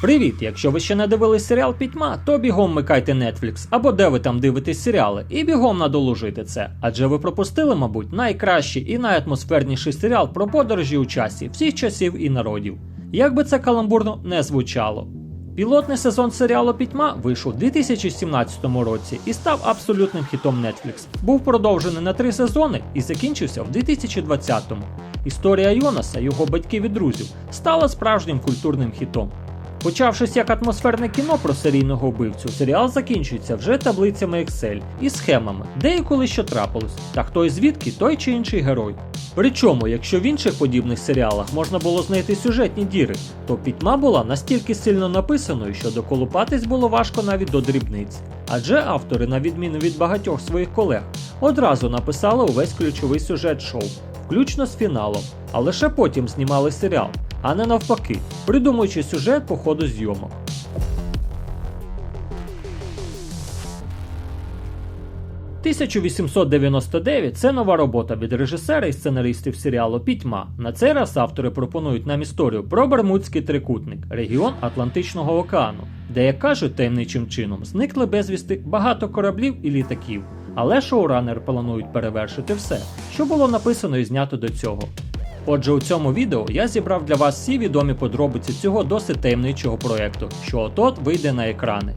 Привіт! Якщо ви ще не дивились серіал Пітьма, то бігом микайте Netflix або де ви там дивитесь серіали, і бігом надолужити це. Адже ви пропустили, мабуть, найкращий і найатмосферніший серіал про подорожі у часі всіх часів і народів. Як би це каламбурно не звучало. Пілотний сезон серіалу Пітьма вийшов у 2017 році і став абсолютним хітом Netflix. Був продовжений на три сезони і закінчився в 2020-му. Історія Йонаса, його батьків і друзів, стала справжнім культурним хітом. Почавшись як атмосферне кіно про серійного вбивцю, серіал закінчується вже таблицями Excel і схемами, де і коли що трапилось, та хто і звідки той чи інший герой. Причому, якщо в інших подібних серіалах можна було знайти сюжетні діри, то пітьма була настільки сильно написаною, що доколупатись було важко навіть до дрібниць. Адже автори, на відміну від багатьох своїх колег, одразу написали увесь ключовий сюжет шоу, включно з фіналом, а лише потім знімали серіал, а не навпаки, придумуючи сюжет по ходу зйомок. «1899» – це нова робота від режисера і сценаристів серіалу Пітьма. На цей раз автори пропонують нам історію про Бермудський трикутник, регіон Атлантичного океану, де, як кажуть, таємничим чином зникли безвісти багато кораблів і літаків. Але шоуранери планують перевершити все, що було написано і знято до цього. Отже, у цьому відео я зібрав для вас всі відомі подробиці цього досить таємничого проєкту, що от-от вийде на екрани.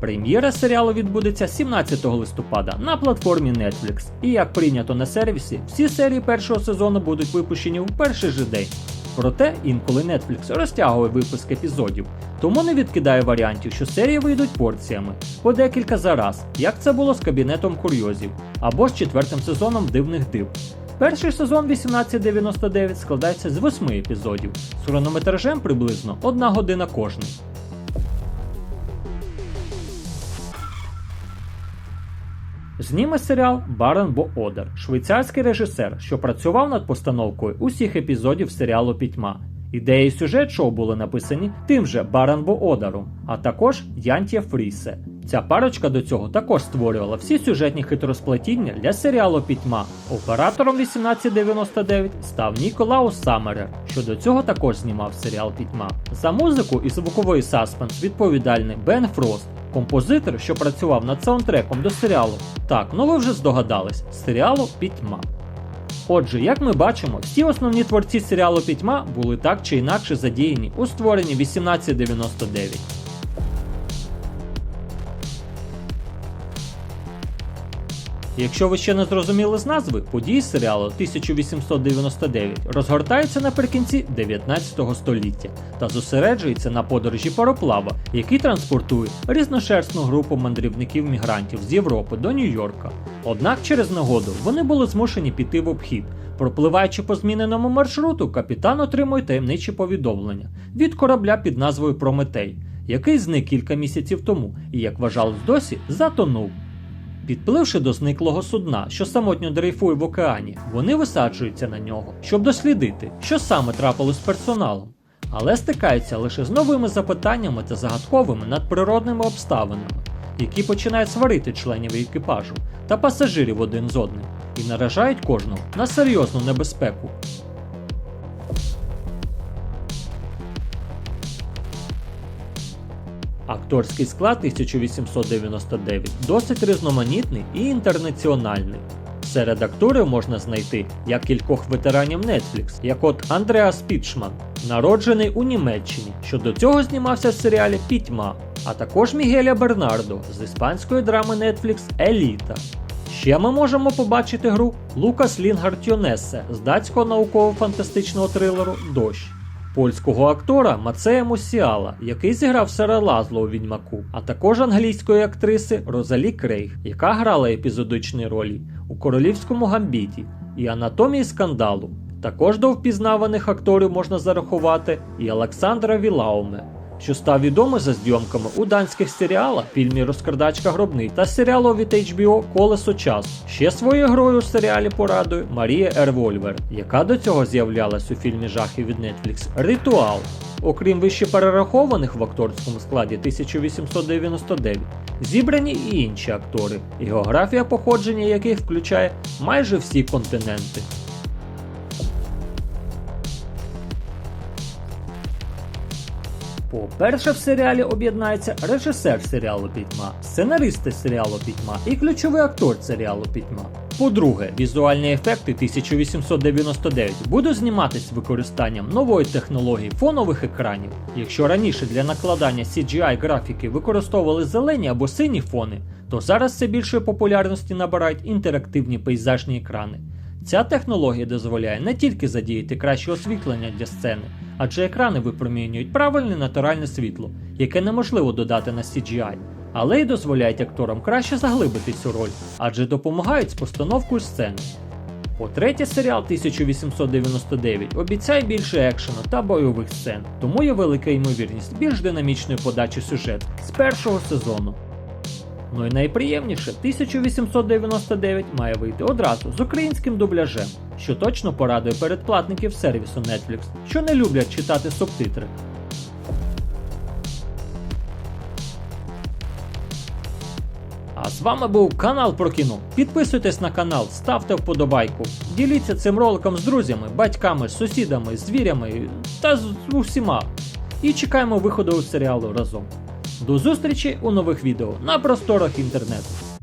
Прем'єра серіалу відбудеться 17 листопада на платформі Netflix. І як прийнято на сервісі, всі серії першого сезону будуть випущені в перший же день. Проте інколи Netflix розтягує випуск епізодів, тому не відкидає варіантів, що серії вийдуть порціями по декілька за раз, як це було з кабінетом курйозів або з четвертим сезоном дивних див. Перший сезон 1899 складається з восьми епізодів з хронометражем приблизно одна година кожний. Зніме серіал Барен Бо Одер, швейцарський режисер, що працював над постановкою усіх епізодів серіалу Пітьма. Ідеї сюжет шоу були написані тим же Барен Бо Одером, а також Янтє Фрісе. Ця парочка до цього також створювала всі сюжетні хитросплетіння для серіалу Пітьма. Оператором 1899 став Ніколаус Саммерер, що до цього також знімав серіал Пітьма. За музику і звуковий саспенс відповідальний Бен Фрост, композитор, що працював над саундтреком до серіалу. Так, ну ви вже здогадались, серіалу Пітьма. Отже, як ми бачимо, всі основні творці серіалу Пітьма були так чи інакше задіяні у створенні 1899. Якщо ви ще не зрозуміли з назви, події серіалу 1899 розгортаються наприкінці 19 століття та зосереджується на подорожі пароплава, який транспортує різношерстну групу мандрівників-мігрантів з Європи до Нью-Йорка. Однак через нагоду вони були змушені піти в обхід. Пропливаючи по зміненому маршруту, капітан отримує таємничі повідомлення від корабля під назвою Прометей, який зник кілька місяців тому і, як вважалось досі, затонув. Підпливши до зниклого судна, що самотньо дрейфує в океані, вони висаджуються на нього, щоб дослідити, що саме трапилось з персоналом, але стикаються лише з новими запитаннями та загадковими надприродними обставинами, які починають сварити членів екіпажу та пасажирів один з одним і наражають кожного на серйозну небезпеку. Акторський склад 1899 досить різноманітний і інтернаціональний. Серед акторів можна знайти як кількох ветеранів Netflix, як от Андреас Пітшман, народжений у Німеччині, що до цього знімався в серіалі Пітьма, а також Мігеля Бернардо з іспанської драми Netflix Еліта. Ще ми можемо побачити гру Лукас Лінгард Йонесе з датського науково-фантастичного трилеру Дощ польського актора Мацея Мусіала, який зіграв Сера Лазло у Відьмаку, а також англійської актриси Розалі Крейг, яка грала епізодичні ролі у королівському гамбіті і анатомії скандалу. Також до впізнаваних акторів можна зарахувати і Олександра Вілауме, що став відомий за зйомками у данських серіалах, фільмі Розкрадачка гробний та серіалу від HBO Колесо часу. Ще своєю грою у серіалі порадує Марія Ервольвер, яка до цього з'являлась у фільмі жахів від Netflix Ритуал. Окрім вище перерахованих в акторському складі 1899, зібрані і інші актори, географія походження яких включає майже всі континенти. По-перше, в серіалі об'єднається режисер серіалу Пітьма, сценаристи серіалу Пітьма і ключовий актор серіалу Пітьма. По-друге, візуальні ефекти 1899 будуть зніматись з використанням нової технології фонових екранів. Якщо раніше для накладання CGI графіки використовували зелені або сині фони, то зараз все більшої популярності набирають інтерактивні пейзажні екрани. Ця технологія дозволяє не тільки задіяти краще освітлення для сцени, адже екрани випромінюють правильне натуральне світло, яке неможливо додати на CGI, але й дозволяють акторам краще заглибитись у роль, адже допомагають з постановкою сцени. По-третє, серіал 1899 обіцяє більше екшену та бойових сцен, тому є велика ймовірність більш динамічної подачі сюжету з першого сезону. Ну і найприємніше, 1899 має вийти одразу з українським дубляжем, що точно порадує передплатників сервісу Netflix, що не люблять читати субтитри. А з вами був канал про кіно. Підписуйтесь на канал, ставте вподобайку, діліться цим роликом з друзями, батьками, сусідами, звірями та з усіма. І чекаємо виходу серіалу разом. До зустрічі у нових відео на просторах інтернету.